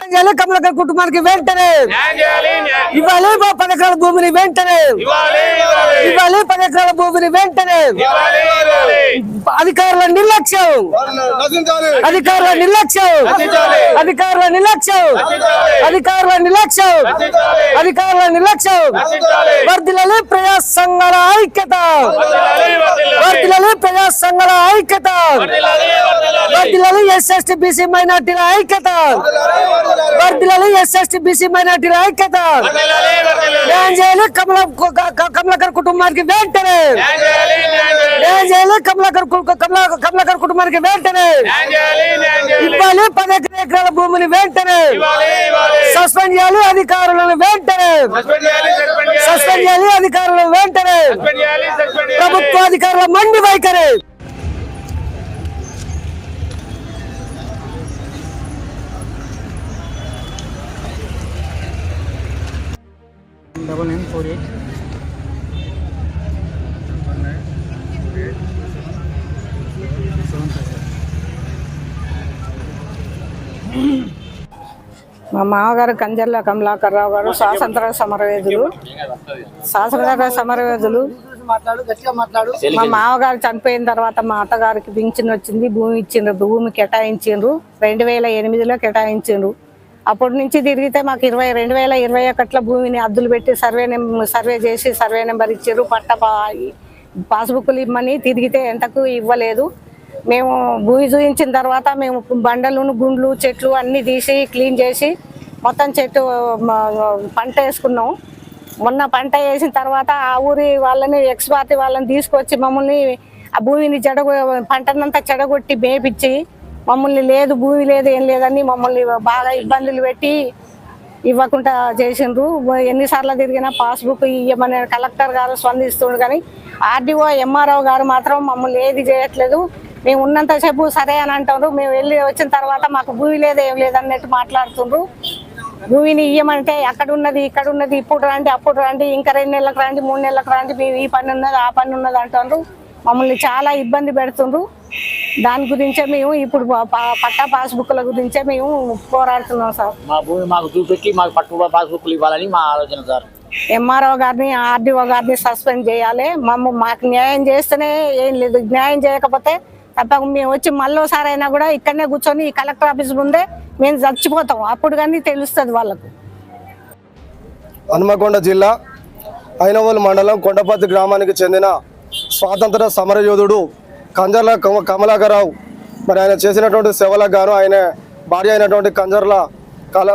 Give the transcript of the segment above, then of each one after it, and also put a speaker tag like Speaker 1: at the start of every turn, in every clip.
Speaker 1: చేయాలి కమలాకర్ కుటుంబానికి వెంటనే. ఇవ్వాలి పది ఎకరాల భూమిని వెంటనే.
Speaker 2: ఇవ్వాలి
Speaker 1: పది ఎకరాల భూమిని వెంటనే. అధికారుల నిర్లక్ష్యం. అధికారుల నిర్లక్ష్యం. అధికారుల నిర్లక్ష్యం. అధికారుల నిర్లక్ష్యం. అధికారుల నిర్లక్ష్యం. వర్దిలలి ప్రజా సంఘాల ఐక్యత. వర్దిలలి ప్రజా సంఘాల ఐక్యత. వర్దిలలి ఎస్ఎస్టీ బీసీ మైనార్టీల ఐక్యత. వర్దిలలి ఎస్ఎస్టీ బీసీ మైనార్టీల ఐక్యత. న్యాయం చేయాలి కమల కమలాకర్ కుటుంబానికి వెంటనే. న్యాయం చేయాలి కమలాకర్ కమలా కమలాకర్ కుటుంబానికి వెంటనే. ఇవ్వాలి పది ఎకరాల భూమిని వెంటనే. సస్పెండ్ చేయాలి అధికారులను వెంటనే. సస్పెండ్ చేయాలి అధికారులను వెంటనే. ప్రభుత్వ అధికారుల మండి వైఖరి.
Speaker 3: Double nine four eight.
Speaker 4: మా మామగారు కంజర్ల కమలాకర్రావు గారు స్వాతంత్ర సమరవేదులు స్వాతంత్ర సమరవేదులు మా మామగారు చనిపోయిన తర్వాత మా అత్తగారికి పింఛన్ వచ్చింది భూమి ఇచ్చిండ్రు భూమి కేటాయించిండ్రు. రెండు వేల ఎనిమిదిలో కేటాయించిండ్రు. అప్పటి నుంచి తిరిగితే మాకు ఇరవై రెండు వేల ఇరవై ఒకటిలో భూమిని అద్దులు పెట్టి సర్వే సర్వే చేసి సర్వే నెంబర్ ఇచ్చారు. పట్ట పాస్బుక్లు ఇమ్మని తిరిగితే ఎంతకు ఇవ్వలేదు. మేము భూమి చూపించిన తర్వాత మేము బండలు గుండ్లు చెట్లు అన్నీ తీసి క్లీన్ చేసి మొత్తం చెట్టు పంట వేసుకున్నాం. మొన్న పంట వేసిన తర్వాత ఆ ఊరి వాళ్ళని ఎక్స్ పార్టీ వాళ్ళని తీసుకొచ్చి మమ్మల్ని ఆ భూమిని చెడగొ పంటనంతా చెడగొట్టి మేపిచ్చి మమ్మల్ని లేదు భూమి లేదు ఏం లేదని మమ్మల్ని బాగా ఇబ్బందులు పెట్టి ఇవ్వకుండా చేసిండ్రు. ఎన్నిసార్లు తిరిగినా పాస్బుక్ ఇవ్వమని కలెక్టర్ గారు స్పందిస్తుండ్రు కానీ ఆర్డీఓ ఎంఆర్ఓ గారు మాత్రం మమ్మల్ని ఏది చేయట్లేదు. మేము ఉన్నంతసేపు సరే అని అంటారు మేము వెళ్ళి వచ్చిన తర్వాత మాకు భూమి లేదు ఏం లేదన్నట్టు మాట్లాడుతుండ్రు. భూమిని ఇయ్యమంటే అక్కడ ఉన్నది ఇక్కడ ఉన్నది ఇప్పుడు రండి అప్పుడు రండి ఇంకా రెండు నెలలకు రండి మూడు నెలలకు రండి మేము ఈ పని ఉన్నది ఆ పని ఉన్నది అంటారు మమ్మల్ని చాలా ఇబ్బంది పెడుతుండ్రు. దాని గురించే మేము ఇప్పుడు పట్టా పాస్బుక్ల గురించే మేము పోరాడుతున్నాం సార్.
Speaker 3: మా భూమి మాకు చూపెట్టి మాకు పట్టు పాస్బుక్లు ఇవ్వాలని మా ఆలోచన సార్.
Speaker 4: ఎంఆర్ఓ గారిని ఆర్డీఓ గారిని సస్పెండ్ చేయాలి. మమ్మ మాకు న్యాయం చేస్తేనే ఏం లేదు. న్యాయం చేయకపోతే తప్పక మేము వచ్చి మళ్ళోసారి అయినా కూడా ఇక్కడనే కూర్చొని ఈ కలెక్టర్ ఆఫీస్ ముందే మేము చచ్చిపోతాం. అప్పుడు కానీ తెలుస్తుంది వాళ్ళకు.
Speaker 5: హనుమకొండ జిల్లా అయినవోలు మండలం కొండపర్తి గ్రామానికి చెందిన స్వాతంత్ర సమరయోధుడు కంజర్ల కమ- మరి ఆయన చేసినటువంటి సేవలకు గాను ఆయన భార్య అయినటువంటి కంజర్ల కల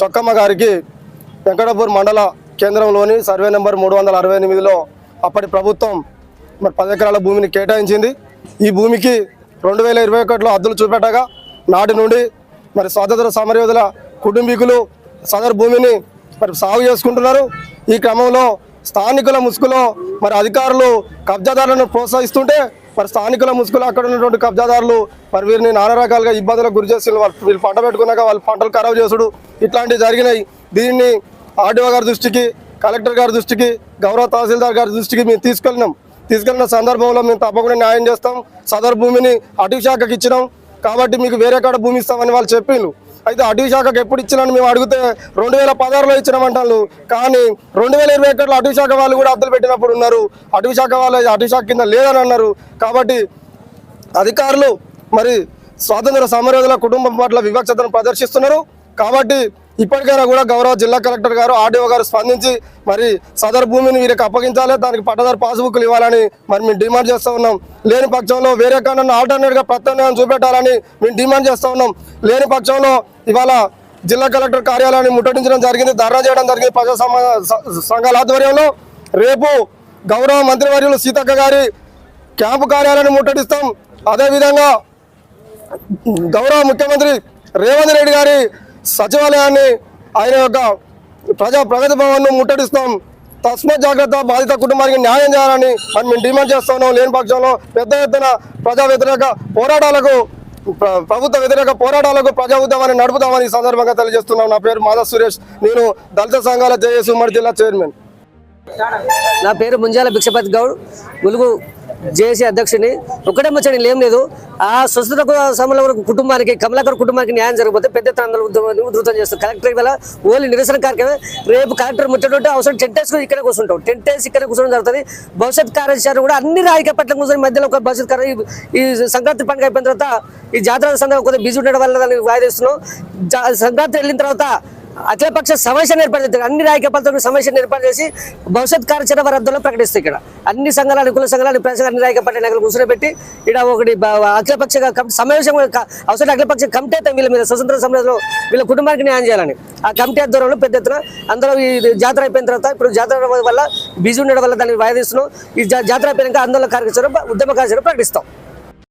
Speaker 5: చొక్కమ్మ గారికి వెంకటపూర్ మండల కేంద్రంలోని సర్వే నెంబర్ మూడు వందల అరవై ఎనిమిదిలో అప్పటి ప్రభుత్వం మరి పది ఎకరాల భూమిని కేటాయించింది. ఈ భూమికి రెండు వేల ఇరవై ఒకటిలో అద్దులు చూపెట్టగా నాటి నుండి మరి స్వాతంత్ర సమరయోధుల కుటుంబీకులు సదరు భూమిని మరి సాగు చేసుకుంటున్నారు. ఈ క్రమంలో స్థానికుల ముసుగులో మరి అధికారులు కబ్జాదారులను ప్రోత్సహిస్తుంటే మరి స్థానికుల ముసుగులు అక్కడ ఉన్నటువంటి కబ్జాదారులు మరి వీరిని నానా రకాలుగా ఇబ్బందులకు గురి చేసి వాళ్ళు వీళ్ళు పంట పెట్టుకున్నాక వాళ్ళు పంటలు ఖరాబ్ చేసుడు. ఇట్లాంటివి జరిగినాయి. దీన్ని ఆర్డీఓ గారి దృష్టికి కలెక్టర్ గారి దృష్టికి గౌరవ తహసీల్దార్ గారి దృష్టికి మేము తీసుకెళ్ళినాం. తీసుకెళ్ళిన సందర్భంలో మేము తప్పకుండా న్యాయం చేస్తాం. సదరు భూమిని అటవీ శాఖకి ఇచ్చినాం. కాబట్టి మీకు వేరే కాడ భూమి ఇస్తామని వాళ్ళు చెప్పిండ్రు అయితే అటవీ శాఖకు ఎప్పుడు ఇచ్చినని మేము అడిగితే రెండు వేల పదహారులో ఇచ్చినామంటారు. కానీ రెండు వేల ఇరవై ఒకటిలో అటవీ శాఖ వాళ్ళు కూడా అద్దెలు పెట్టినప్పుడు ఉన్నారు. అటవీ శాఖ వాళ్ళు అటవీ శాఖ కింద లేదని అన్నారు. కాబట్టి అధికారులు మరి స్వాతంత్ర సమరయోధుల కుటుంబం పట్ల వివక్షతను ప్రదర్శిస్తున్నారు. కాబట్టి ఇప్పటికైనా కూడా గౌరవ జిల్లా కలెక్టర్ గారు ఆర్డీఓ గారు స్పందించి మరి సదరు భూమిని వీరికి అప్పగించాలి దానికి పట్టదారు పాస్బుక్లు ఇవ్వాలని మరి మేము డిమాండ్ చేస్తూ ఉన్నాం. లేని పక్షంలో వేరే కన్నా ఆల్టర్నేట్గా ప్రత్యామ్నాయం చూపెట్టాలని మేము డిమాండ్ చేస్తూ ఉన్నాం. లేని పక్షంలో ఇవాళ జిల్లా కలెక్టర్ కార్యాలయాన్ని ముట్టడించడం జరిగింది ధర్నా చేయడం జరిగింది ప్రజా సంఘాల ఆధ్వర్యంలో. రేపు గౌరవ మంత్రివర్యులు సీతక్క గారి క్యాంపు కార్యాలయాన్ని ముట్టడిస్తాం. అదేవిధంగా గౌరవ ముఖ్యమంత్రి రేవంత్ రెడ్డి గారి సచివాలయాన్ని ఆయన యొక్క ప్రజా ప్రగతి భవన్ను ముట్టడిస్తాం. తస్మ జాగ్రత్త బాధిత కుటుంబానికి న్యాయం చేయాలని మరి మేము డిమాండ్ చేస్తున్నాం లేని పక్షంలో పెద్ద ఎత్తున ప్రజా వ్యతిరేక పోరాటాలకు ప్ర- ప్రభుత్వ వ్యతిరేక పోరాటాలకు ప్రజా ఉద్యమాన్ని నడుపుతామని ఈ సందర్భంగా తెలియజేస్తున్నాం. నా పేరు మాధవ్ సురేష్. నేను దళిత సంఘాల జేఎస్ ఉమ్మడి జిల్లా చైర్మన్.
Speaker 1: నా పేరు ముంజాల భిక్షపతి గౌడ్ ములుగు జేఏసీ అధ్యక్షుని ఒకటే ముచ్చడి ఏం లేదు. ఆ స్వస్థత సమల కుటుంబానికి కమలాకర్ కుటుంబానికి న్యాయం జరగకపోతే పెద్ద ఎత్తున ఉధృతం చేస్తారు. కలెక్టర్ వల్ల ఓన్లీ నిరసన కార్యక్రమం. రేపు కలెక్టర్ ముచ్చటుంటే అవసరం. టెంట్ వేసుకుని ఇక్కడ కూర్చుంటాం. టెంట్ వేసి ఇక్కడ కూర్చోవడం జరుగుతుంది. భవిష్యత్ కార్యాచరణ కూడా అన్ని రాజకీయ పట్ల కూర్చొని మధ్యలో ఒక భవిష్యత్ కార్య ఈ- సంక్రాంతి పండుగ అయిపోయిన తర్వాత ఈ జాతర సందర్భంగా కొద్దిగా బిజీ ఉండడం వల్ల దాన్ని వాయిదేస్తున్నాం. సంక్రాంతి వెళ్ళిన తర్వాత అఖిలపక్ష సమావేశాన్ని ఏర్పాటు చేస్తారు. అన్ని రాజకీయ పార్టీలకు సమావేశాన్ని ఏర్పాటు చేసి భవిష్యత్ కార్యాచరణ వారి ప్రకటిస్తాయి ఇక్కడ. అన్ని సంఘాలు కుల సంఘాలు ప్రజలు అన్ని రాజకీయ పార్టీ నాయకులు కూర్చోబెట్టి ఇక్కడ ఒకటి అఖిలపక్ష సమావేశం అవసరం అఖిలపక్ష కమిటీ అయితే వీళ్ళ మీద స్వతంత్ర సమాజంలో వీళ్ళ కుటుంబానికి న్యాయం చేయాలని. ఆ కమిటీ ఆధ్వర్యంలో పెద్ద ఎత్తున అందరూ ఈ జాతర అయిపోయిన తర్వాత ఇప్పుడు జాతర వల్ల బిజీ ఉండడం వల్ల దాన్ని వాయిదిస్తున్నాం ఈ జాతర అయిపోయాక ఆందోళన కార్యాచరణ ఉద్యమ కార్యాచరణ ప్రకటిస్తాం.